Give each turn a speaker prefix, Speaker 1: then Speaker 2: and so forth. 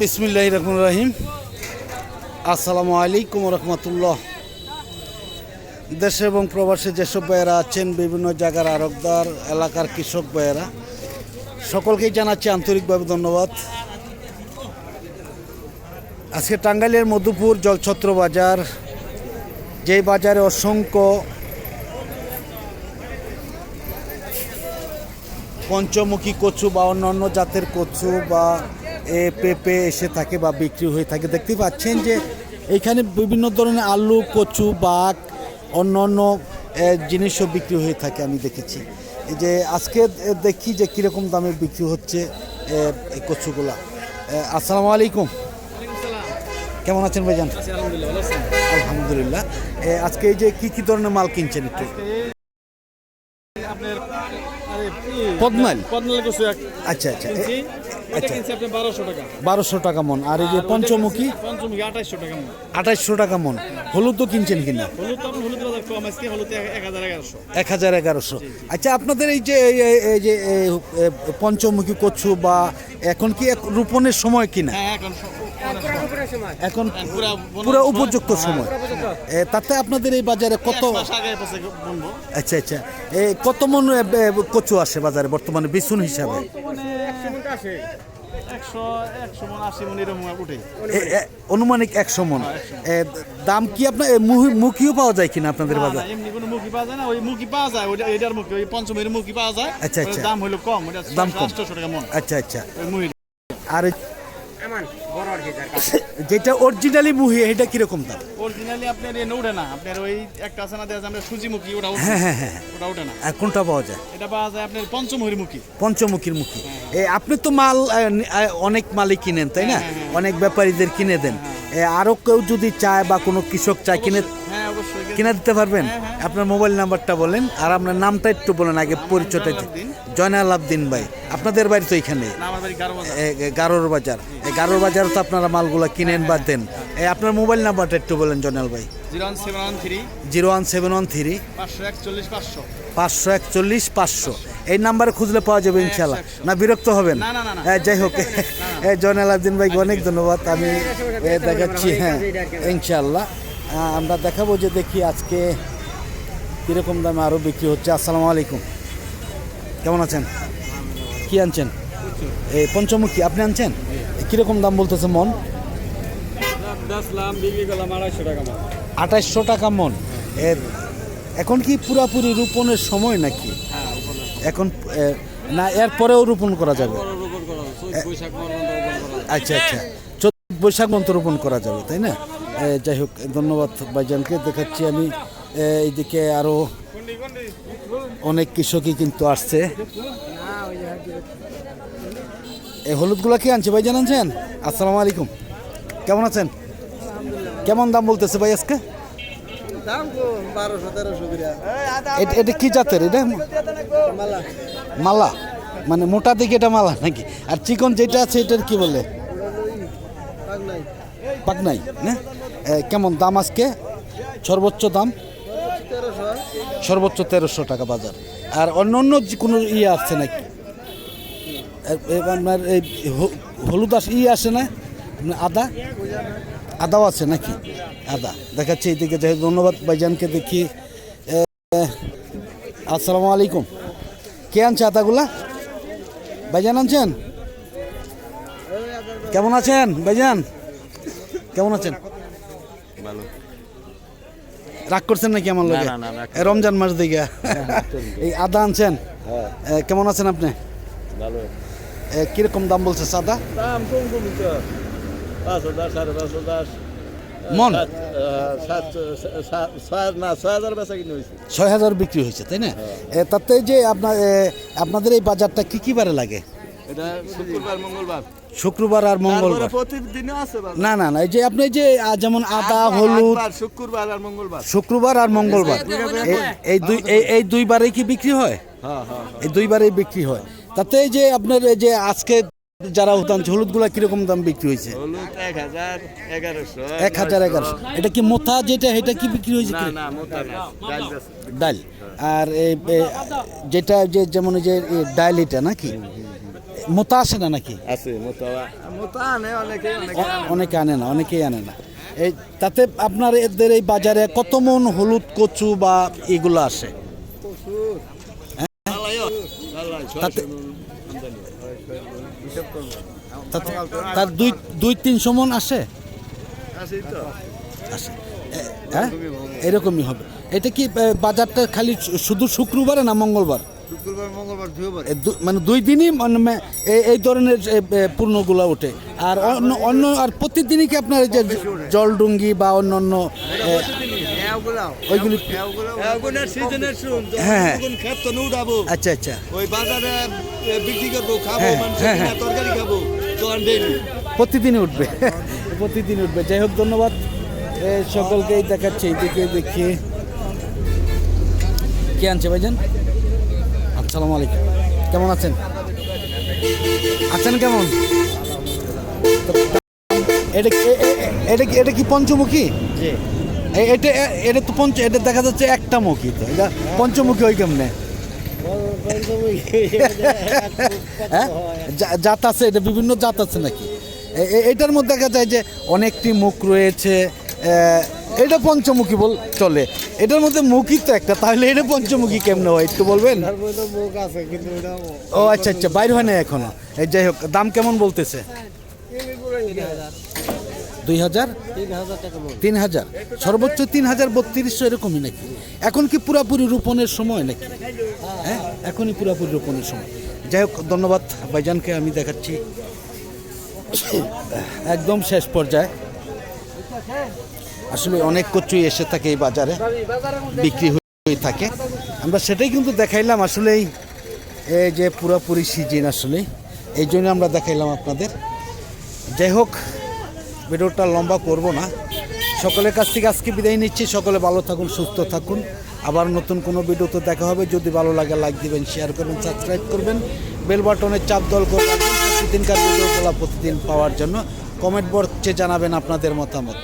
Speaker 1: বিসমিল্লাহ রহমান রাহিম। আসসালামু আলাইকুম রহমতুল্লাহ। দেশে এবং প্রবাসে যেসব ভাইয়েরা আছেন, বিভিন্ন জায়গার আরবদার, এলাকার কৃষক ভাইয়েরা, সকলকেই জানাচ্ছি আন্তরিকভাবে ধন্যবাদ। আজকে টাঙ্গাইলের মধুপুর জলছত্র বাজার, যেই বাজারে অসংখ্য পঞ্চমুখী কচু বা অন্যান্য জাতের কচু বা পেঁপে এসে থাকে বা বিক্রি হয়ে থাকে। দেখতে পাচ্ছেন যে এখানে বিভিন্ন ধরনের আলু কচু বাঘ অন্য অন্য জিনিসও বিক্রি হয়ে থাকে আমি দেখেছি। যে আজকে দেখি যে কীরকম দামে বিক্রি হচ্ছে এই কচুগুলা। আসসালামু আলাইকুম। কেমন আছেন ভাইজান? আলহামদুলিল্লাহ আজকে এই যে কি কি ধরনের মাল কিনছেন একটু? পদ্মাল।
Speaker 2: পদ্মাল
Speaker 1: আচ্ছা আচ্ছা। আচ্ছা।
Speaker 2: বারোশো টাকা।
Speaker 1: মন। আর এই যে পঞ্চমুখী?
Speaker 2: আঠাইশশো টাকা মন। হলুদ তো কিনছেন কিনা? এক হাজার এগারোশো।
Speaker 1: আচ্ছা আপনাদের এই যে এই- যে পঞ্চমুখী কচু বা এখন কি রোপণের সময় কিনা?
Speaker 2: হ্যাঁ এখন পুরা
Speaker 1: পুরো উপযুক্ত সময়। এ, তাতে আপনাদের এই বাজারে কত আচ্ছা আচ্ছা। এ, কত মন কচু আসে বাজারে বর্তমানে বিছুন হিসাবে?
Speaker 2: মানে মন মন
Speaker 1: অনুমানিক একশো মন। এ, দাম কি আপনার মুখিও পাওয়া যায় কিনা আপনাদের বাজার?
Speaker 2: এমনি কোনো মুখি পাওয়া যায় না। ওই মুখি পাওয়া যায় ওইটা এটার মুখি ওই পঞ্চমের মুখি পাওয়া যায়।
Speaker 1: আচ্ছা, আচ্ছা।
Speaker 2: দাম হলো কম
Speaker 1: দাম কম। আচ্ছা আচ্ছা। আর যেটা অরিজিনালি মুহি এটা কীরকম দাম
Speaker 2: অরিজিনালি আপনার এনে উঠে না আপনার ওই একটা আছে না আমরা সুজিমুখী ওটা উঠে
Speaker 1: হ্যাঁ হ্যাঁ হ্যাঁ।
Speaker 2: ওটা উঠে না।
Speaker 1: আর কোনটা পাওয়া যায়?
Speaker 2: এটা পাওয়া যায় আপনার পঞ্চমুখীর মুখী।
Speaker 1: পঞ্চমুখীর মুখী এ, আপনি তো মাল অনেক মালই কিনেন তাই না? অনেক ব্যাপারীদের কিনে দেন। এ, আরও কেউ যদি চায় বা কোনো কৃষক চায় কিনে
Speaker 2: হ্যাঁ
Speaker 1: কিনে দিতে পারবেন? আপনার মোবাইল নাম্বারটা বলেন আর আপনার নামটা একটু বলেন আগে পরিচয়টা জয়নাল আবদিন ভাই আপনাদের বাড়ি তো এখানে? গারোর বাজার। এই গারোর বাজারে তো আপনারা মালগুলো কিনেন বা দেন। এই আপনার মোবাইল নাম্বারটা একটু বলেন জয়নাল ভাই।
Speaker 2: Zero one seven one three. পাঁচশো একচল্লিশ পাঁচশো।
Speaker 1: এই নাম্বারে খুঁজলে পাওয়া যাবে ইনশাল্লাহ না বিরক্ত হবেন। হ্যাঁ, যাই হোক। জয়নাল আবদিন ভাইকে অনেক ধন্যবাদ। আমি দেখাচ্ছি হ্যাঁ ইনশাল্লাহ আমরা দেখাবো যে দেখি আজকে কীরকম দামে আরও বিক্রি হচ্ছে। আসসালামু আলাইকুম। কেমন আছেন? কি আনছেন? এই পঞ্চমুখী, আপনি আনছেন? কীরকম দাম বলতেছে মন? আঠাইশশো টাকা মন। এর এখন কি পুরাপুরি রোপণের সময় নাকি? এখন না, এর পরেও রোপণ করা যাবে? আচ্ছা আচ্ছা। চোদ্দ বৈশাখ মন্ত্র রোপণ করা যাবে, তাই না? যাই হোক ধন্যবাদ ভাইজানকে। দেখাচ্ছি আমি এইদিকে আরও অনেক কৃষকই কিন্তু আসছে। এই হলুদগুলো কি আনছে? ভাইজান আনছেন? আসসালামু আলাইকুম। কেমন আছেন? কেমন দাম বলতেছে ভাই আজকে? এটা এটা কি জাতের? এটা
Speaker 3: মালা।
Speaker 1: মানে মোটা দিকে এটা মালা নাকি? আর চিকন যেটা আছে এটার কি বলে?
Speaker 3: পাক নাই
Speaker 1: পাকনাই না? এ, কেমন দাম আজকে? সর্বোচ্চ দাম? সর্বোচ্চ তেরোশো টাকা বাজার। আর অন্য অন্য কোনো ইয়ে আসছে নাকি? আপনার এই হলুদ আস, ই আসে না? আদা? আদাও আছে নাকি? আদা। দেখাচ্ছি এইদিকে, যাই ধন্যবাদ ভাইজানকে দেখি। আসসালামু আলাইকুম। কে আনছে আদাগুলা? ভাইজান আনছেন? কেমন আছেন ভাইজান? কেমন আছেন? রাগ করছেন নাকি আমার লোকে রমজান মাস দিকে। এই আদা আনছেন? কেমন আছেন আপনি? এ, কীরকম দাম বলছে সাদা?
Speaker 3: দাম কম কম তো পাঁচ হাজার সাড়ে পাঁচ হাজার।
Speaker 1: মন?
Speaker 3: ছয় হাজার
Speaker 1: ছয় বিক্রি হয়েছে তাই না? তাতে যে আপনার আপনাদের এই বাজারটা কি কি বারে লাগে?
Speaker 3: এটা শুক্রবার মঙ্গলবার।
Speaker 1: শুক্রবার আর মঙ্গলবার।
Speaker 3: প্রতিদিনও আছে
Speaker 1: না না না এই যে আপনি যে যেমন আদা হলুদ
Speaker 3: শুক্রবার আর মঙ্গলবার।
Speaker 1: শুক্রবার আর মঙ্গলবার। এই- দুই এই- এই দুইবারেই কি বিক্রি হয়?
Speaker 3: হ্যাঁ হ্যাঁ
Speaker 1: এই দুইবারেই বিক্রি হয়। তাতে এই যে আপনার এই যে আজকে যারা উঠানছে হলুদগুলা কীরকম দাম বিক্রি হয়েছে?
Speaker 3: এক হাজার এগারোশো
Speaker 1: এটা কি মোথা যেটা এটা কি বিক্রি হয়েছে
Speaker 3: না না মোটা না ডাল
Speaker 1: ডাল। আর এই যেটা যে যেমন এই যে ডাল এটা নাকি? মোতা আসে না নাকি?
Speaker 3: আছে মোতা। মোতা আনে অনেকে অনেকে
Speaker 1: আনে। না অনেকেই আনে না। এই তাতে আপনার এদের এই বাজারে কত মন হলুদ কচু বা এগুলো আসে? তার দুই দুই তিনশো মন আসে? হ্যাঁ? এরকমই হবে। এটা কি বাজারটা খালি শুধু শুক্রবারে না মঙ্গলবার? মানে দুই দিনই মানে এই ধরনের এ, ওঠে। আর অন্য অন্য আর প্রতিদিনই কি আপনার এই যে জলডুঙ্গি বা অন্য অন্য ওইগুলি হ্যাঁ।
Speaker 3: উঠাবো
Speaker 1: আচ্ছা আচ্ছা।
Speaker 3: ওই বাজারে বিক্রি করব খাব
Speaker 1: হ্যাঁ, হ্যাঁ, হ্যাঁ।
Speaker 3: তরকারি খাব
Speaker 1: প্রতিদিনই উঠবে। প্রতিদিন উঠবে। যাই হোক ধন্যবাদ। সকলকেই দেখাচ্ছে এইদিকে দেখি। কে আনছে ভাইজান? আসসালামু আলাইকুম। কেমন আছেন? আছেন কেমন? এটা এটা কি এটা কি পঞ্চমুখী? এটা এটা তো পঞ্চ এটা দেখা যাচ্ছে একটা মুখী তো। এটা পঞ্চমুখী ওই কেমনে? হ্যাঁ? জাত আছে এটা বিভিন্ন জাত আছে নাকি? এটার মধ্যে দেখা যায় যে অনেকটি মুখ রয়েছে এটা পঞ্চমুখী বল চলে। এটার মধ্যে মুখই তো একটা তাহলে এটা পঞ্চমুখী কেমনে হয় একটু বলবেন? ও আচ্ছা আচ্ছা বাইর হয় না এখনও। এই যাই হোক দাম কেমন বলতেছে? দুই হাজার? তিন হাজার। সর্বোচ্চ তিন হাজার বত্রিশশো এরকমই নাকি? এখন কি পুরাপুরি রোপণের সময় নাকি? হ্যাঁ এখনই পুরাপুরি রোপণের সময়। যাই হোক ধন্যবাদ ভাইজানকে আমি দেখাচ্ছি। একদম শেষ পর্যায়ে। আসলে অনেক কচুই এসে থাকে এই বাজারে, বিক্রি হয়ে থাকে। আমরা সেটাই কিন্তু দেখাইলাম আসলেই এই যে পুরোপুরি সিজন আসলে, এই জন্য আমরা দেখাইলাম আপনাদের। যাই হোক, ভিডিওটা লম্বা করব না। সকলের কাছ থেকে আজকে বিদায় নিচ্ছি। সকলে ভালো থাকুন, সুস্থ থাকুন। আবার নতুন কোনো ভিডিওতে দেখা হবে। যদি ভালো লাগে লাইক দিবেন শেয়ার করবেন সাবস্ক্রাইব করবেন। বেল বাটনের চাপ দল করবেন প্রতিদিনকার ভিডিওগুলো প্রতিদিন পাওয়ার জন্য। কমেন্ট বক্সে জানাবেন আপনাদের মতামত।